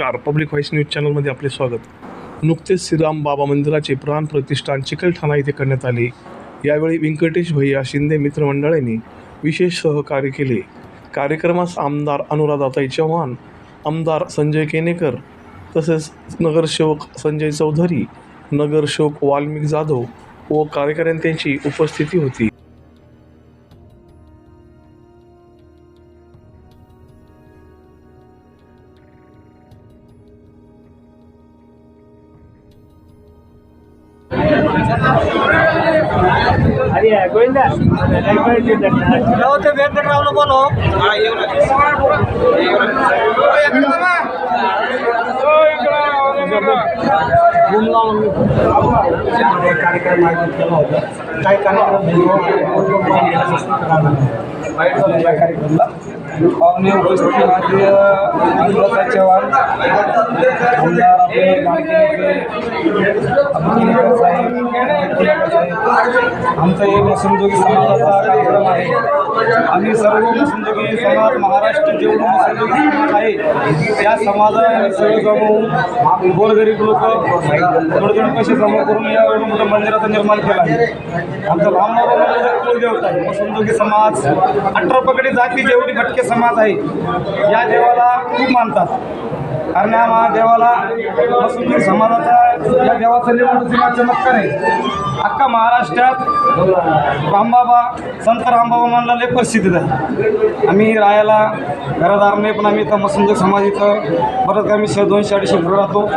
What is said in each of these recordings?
नमस्कार. Public voice news चॅनलमध्ये आपले स्वागत. नुकतेच श्रीराम बाबा मंदिराचे प्राण प्रतिष्ठान चिकलठाणा येथे करण्यात आले. यावेळी व्यंकटेश भैया शिंदे मित्रमंडळांनी विशेष सहकार्य केले. कार्यक्रमास आमदार अनुराधाताई चव्हाण आमदार संजय केनेकर तसेच नगरसेवक संजय चौधरी नगरसेवक वाल्मिक जाधव व कार्यकर्त्यांची उपस्थिती होती. ते वेंकटरावला बोलो कार्यक्रम आयोजित केला होता काही कार्यक्रम पाहुणे उपस्थित माननीय अनुराधा चव्हाण आमदार आपले साहेब आमचा हे मसंजोगी समाजाचा कार्यक्रम आहे. आम्ही सर्व मसंजोगी समाज महाराष्ट्र जेवढं मसंजोगी समाज आहे त्या समाजाला सगळं जमवून गोरगरीब लोक थोडे कसे पैसे जमा करून या एवढं मोठं मंदिराचं निर्माण केलं आहे? आमचा रामबाबा कुलदेवता आहे समाज अठरा पकडी जाती जेवढी भटके समाज आहे या देवाला खूप मानतात. कारण या महादेवाला मसुंदरी समाजाचा या देवाचा निवडणुकीचा म्हणजे चमत्कार आहे. अख्खा महाराष्ट्रात रामबाबा संत रामबाबा म्हणला लय प्रसिद्ध आहे. आम्ही राहायला घरादार नाही पण आम्ही इथं मसुंदर समाज इथं परत आम्ही सहा दोनशे अडीचशे घर राहतो.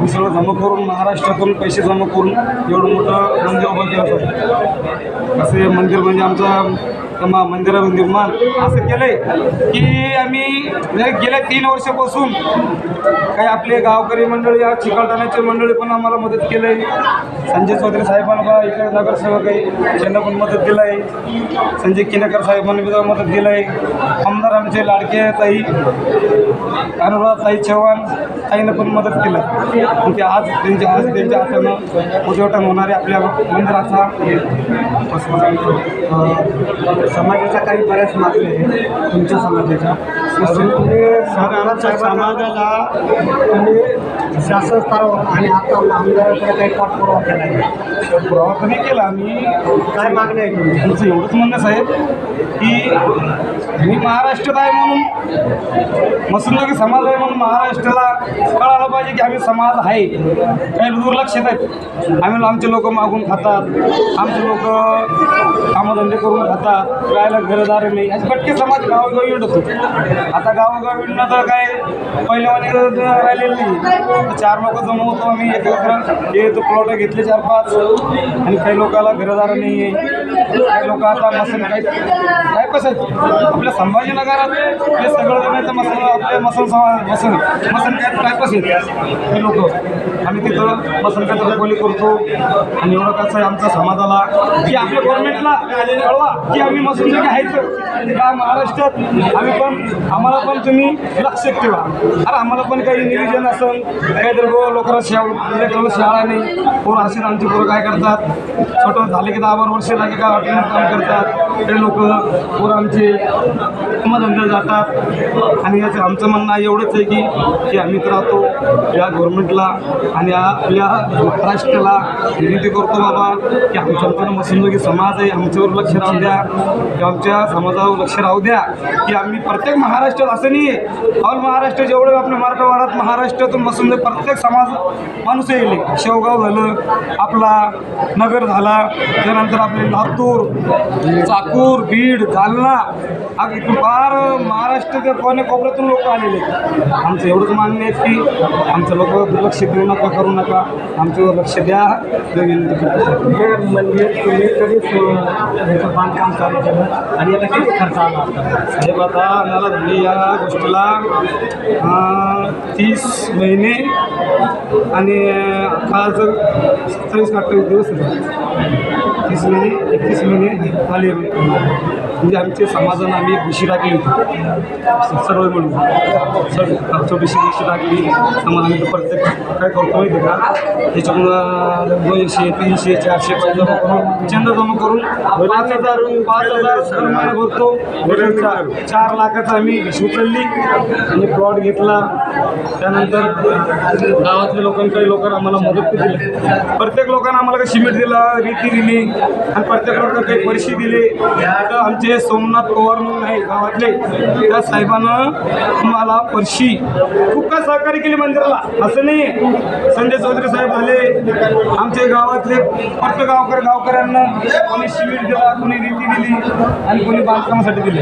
मी सगळं जमा करून महाराष्ट्रातून पैसे जमा करून एवढं मोठं मंदिर उभं केलं असे मंदिर म्हणजे आमचं मा मंदिराचं निर्माण. असं केलं आहे की आम्ही गेल्या तीन वर्षापासून काही आपले गावकरी मंडळी या चिकलठाण्याचे मंडळी पण आम्हाला मदत केलं आहे संजय चौधरी साहेबांना इकडे नगरसेवक आहे त्यांना पण मदत दिलं आहे संजय किनेकर साहेबांनी मदत दिलं आहे आमदार आमचे लाडके ताई अनुराग ताई चव्हाण ताईनं पण मदत केलं आणि ते आज त्यांच्या आज त्यांच्या हातानं उद्घाटन होणारे आपल्या मंदिराचा. समाजाच्या काही बऱ्याच मागण्या आहेत तुमच्या समाजाच्या. तुम्ही समाजाला तुम्ही शासन स्तरावर आणि आता आमदाराकडे काही पाठपुरावा केला आहे पुरावा कधी केला? आम्ही काय मागण्या आहे तुमची तुमचं एवढंच म्हणणं साहेब की मी महाराष्ट्रात आहे म्हणून मसुंदगी समाज आहे म्हणून महाराष्ट्राला कळायला पाहिजे की आम्ही समाज आहे. काही दुर्लक्षित आहेत. आम्ही आमचे लोक मागून खातात आमचे लोक कामधंदे करून खातात. राहायला घरदार नाही असे पटके समाज गावोगावी येत होतो. आता गावोगावी येणं तर काय पहिल्यावानी राहिलेलं नाही. चार लोक जमा होतो आम्ही एकत्र हे तो प्लॉट घेतले चार पाच. आणि काही लोकांना घरदार नाही आहे काही लोक आता मसन काय काय कसं आपल्या संभाजीनगरात हे सगळं जणांचं मसन आपले मसन समाज मसन मसन काय काय कसं हे लोक. आम्ही तिथं मसन काय करतो. आणि एवढं कसं आहे आमच्या समाजाला? की आपल्या गव्हर्नमेंटला कळवा की आम्ही मसून जे आहेत का महाराष्ट्रात आम्ही पण आम्हाला पण तुम्ही लक्ष ठेवा. अरे आम्हाला पण काही नियोजन असेल काहीतरी गो लोकांना शाळा लेकराला शाळा नाही पोरं असेल आमची पोरं काय करतात? छोटं झाले की दहा बारा वर्ष लागे काय काम करतात? ते लोक पोरं आमचे कामधंद्याला जातात. आणि याचं आमचं म्हणणं एवढंच आहे की की आम्ही तर राहतो या गव्हर्नमेंटला आणि या आपल्या महाराष्ट्राला विनंती करतो बाबा की आमच्या आमच्या मसुंदगी समाज आहे आमच्यावर लक्ष राहू द्या. की आमच्या समाजावर लक्ष राहू द्या की आम्ही प्रत्येक महाराष्ट्रात असं नाही आहे ऑल महाराष्ट्र जेवढं आपल्या मराठवाड्यात महाराष्ट्रातून बसून म्हणजे प्रत्येक समाज माणूस येईल शेवगाव झालं आपला नगर झाला त्यानंतर आपले लातूर चाकूर बीड जालना अगदी फार महाराष्ट्राच्या कोण्या कोपऱ्यातून लोक आलेले आहेत. आमचं एवढंच मान्य आहे की आमचं लोक दुर्लक्ष देऊ नका करू नका. आमच्यावर लक्ष द्या. हे हे मंदिर तुम्ही कधीच बांधकाम चालू आणि याला किती खर्च आला होता? बघा आता आम्हाला झाली या गोष्टीला तीस महिने आणि आज जर सत्तावीस अठ्ठावीस दिवस तीस महिने एकतीस महिने आले म्हणजे आमच्या समाजानं आम्ही एक विशी टाकली होती. सर्व मिळून. सर्व छोटीशी विशी टाकली समाज आम्ही प्रत्येक काय करतो माहिती का? त्याच्यामुळं दोनशे तीनशे चारशे पैसे जमा करून चंदा जमा करून पाच हजार पाच हजार भरतो. चार- लाखाचा आम्ही उचलली आणि प्लॉट घेतला. त्यानंतर गावातल्या लोकांकडे लोकांना आम्हाला मदत दिली. प्रत्येक लोकांना आम्हाला काही सिमेंट दिला रेती दिली आणि प्रत्येक लोकांना काही पैसे दिले. तर आमचे सोमनाथ पवार म्हणून आहे गावातले त्या साहेबानं आम्हाला परशी खूप काय सहकार्य केली मंदिराला. असं नाही संजय चौधरी साहेब आले आमचे गावातले फक्त गावकर गावकऱ्यांना कोणी सिमेंट दिला कोणी रेती दिली आणि कोणी बांधकामासाठी दिले.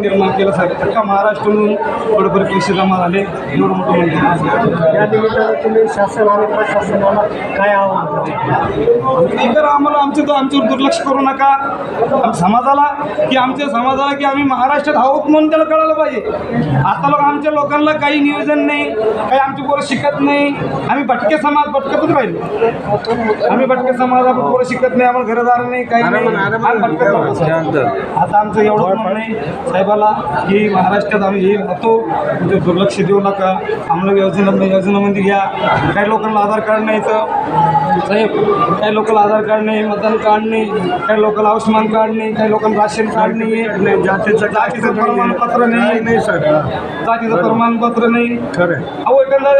निर्माण केला साहेब. अख्खा महाराष्ट्रातून थोडेफार पैसे जमा झाले. एवढं मोठं मंदिर या निमित्तानं तुम्ही शासन आणि प्रशासनाला काय आव्हान कराल? इतर आम्हाला आमचं तर आमच्यावर दुर्लक्ष करू नका. समाजाला की आमच्या समाजाला की आम्ही महाराष्ट्रात आहोत म्हणून त्याला कळायला पाहिजे. आता लोक आमच्या लोकांना काही नियोजन नाही काही आमची पोरं शिकत नाही. आम्ही भटके समाज भटकतच राहिलो. आम्ही भटके समाज आपण पोरं शिकत नाही आम्हाला घरदार नाही काही नाही. आता आमचं एवढं म्हणणं आहे साहेबाला की महाराष्ट्रात आम्ही हे राहतो दुर्लक्ष देऊ नका. आम्हाला योजना योजनामध्ये घ्या. काही लोकांना आधार कार्ड नाही तर साहेब काही लोकांना आधार कार्ड नाही मतदान कार्ड नाही काही लोकांना आयुष्यमान कार्ड नाही काही लोकांना राशन कार्ड नाही. आहे जातीचं जातीचं प्रमाणपत्र नाही. नाही सर. जातीचं प्रमाणपत्र नाही. खरं अहो एखादा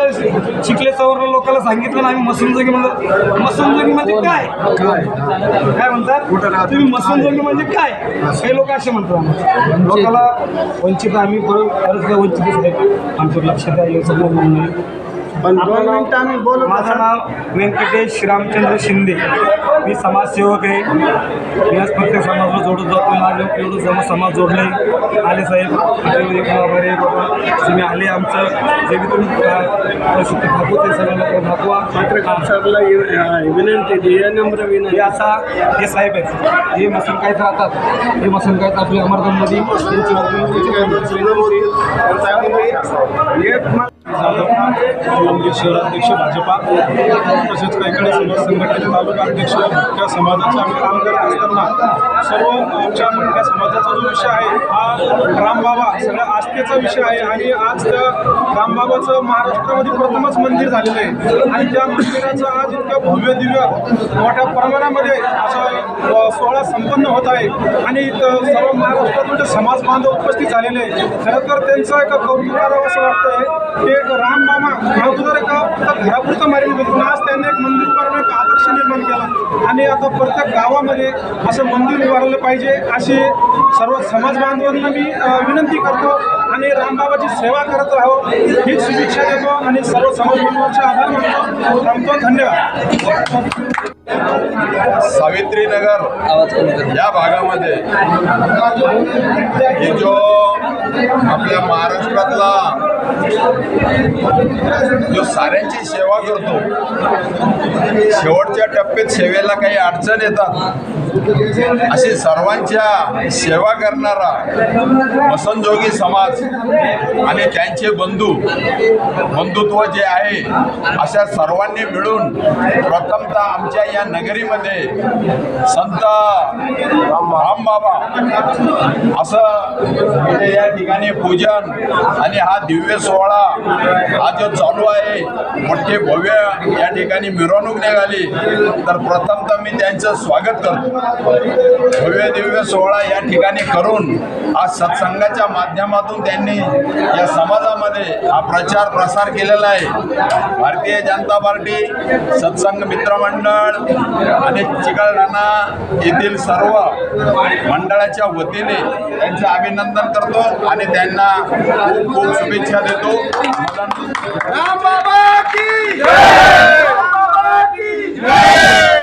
शिकले सवरलं लोकांना सांगितलं ना आम्ही मसूनजोगी म्हणजे मसूनजोगी म्हणजे काय? काय? म्हणतात तुम्ही मसूनजोगी म्हणजे काय? काही लोक असे म्हणतात. लोकांना वंचित आम्ही परत वंचितच आमचं दुर्लक्ष द्या हे सगळं पण दोन मिनिटं आम्ही बोलू माझं नाव व्यंकटेश श्रीरामचंद्र शिंदे. मी समाजसेवक आहे. मी आज प्रत्येक समाजाला जोडत जातो माझं एवढं सम समाज जोडलं आहे आले साहेब एक आहे बाबा तुम्ही आले आमचं. जे मी तुम्ही प्रसिद्ध दाखवते ते सगळं लोक दाखवा. पत्रकार विनंती नम्र विनंती हे असा हे साहेब आहेत. हे मसन काय राहतात? हे मसन काय आपल्या अमरदममध्ये त्यांची निलंगे शहराध्यक्ष भाजपा तसेच कैकडे समाज संघटनेचे तालुका अध्यक्ष त्या समाजाचे आम्ही काम करत असताना सर्व आमच्या मराठा समाजाचा जो विषय आहे हा रामबाबा सगळ्या आस्थेचा विषय आहे. आणि आज त्या रामबाबाचं महाराष्ट्रामध्ये प्रथमच मंदिर झालेलं आहे. आणि त्या मंदिराचं आज इतकं भव्य दिव्य मोठ्या प्रमाणामध्ये असा सोहळा संपन्न होत आहे. आणि इथं सर्व महाराष्ट्रातून समाज बांधव उपस्थित झालेले आहे खरं तर त्यांचं एक कौतुक करावं असं वाटतंय ते एक रामबाबा अगोदर एका फक्त घरापुरतं मार्ग होतं आज त्यांनी एक मंदिर उभारून एक आदर्श निर्माण केला. आणि आता प्रत्येक गावामध्ये असं मंदिर उभारलं पाहिजे अशी सर्व समाज बांधवांना मी विनंती करतो आणि रामबाबाची सेवा करत राहो ही शुभेच्छा देतो आणि सर्व समाज बांधवांचे आभार मानतो. थांबतो. धन्यवाद. सावित्रीनगर या भागामध्ये ही जो आपल्या महाराष्ट्रातला जो साऱ्यांची सेवा करतो शेवटच्या टप्प्यात सेवेला काही अडचण येतात. अशी सर्वांच्या सेवा करणारा वसंतजोगी समाज आणि त्यांचे बंधू बंधुत्व जे आहे अशा सर्वांनी मिळून प्रथमतः आमच्या या नगरीमध्ये संत रामबाबा असं या ठिकाणी पूजन आणि हा दिव्य सोहळा हा जो चालू आहे मोठे भव्य या ठिकाणी मिरवणूक निघाली. तर प्रथमतः मी त्यांचं स्वागत करतो. भव्य दिव्य सोहळा या ठिकाणी करून आज सत्संगाच्या माध्यमातून त्यांनी या समाजामध्ये हा प्रचार प्रसार केलेला आहे. भारतीय जनता पार्टी सत्संग मित्रमंडळ आणि चिकलठाणा येथील सर्व मंडळाच्या वतीने त्यांचं अभिनंदन करतो. आणि त्यांना खूप खूप शुभेच्छा देतो. राम बाबा की जय!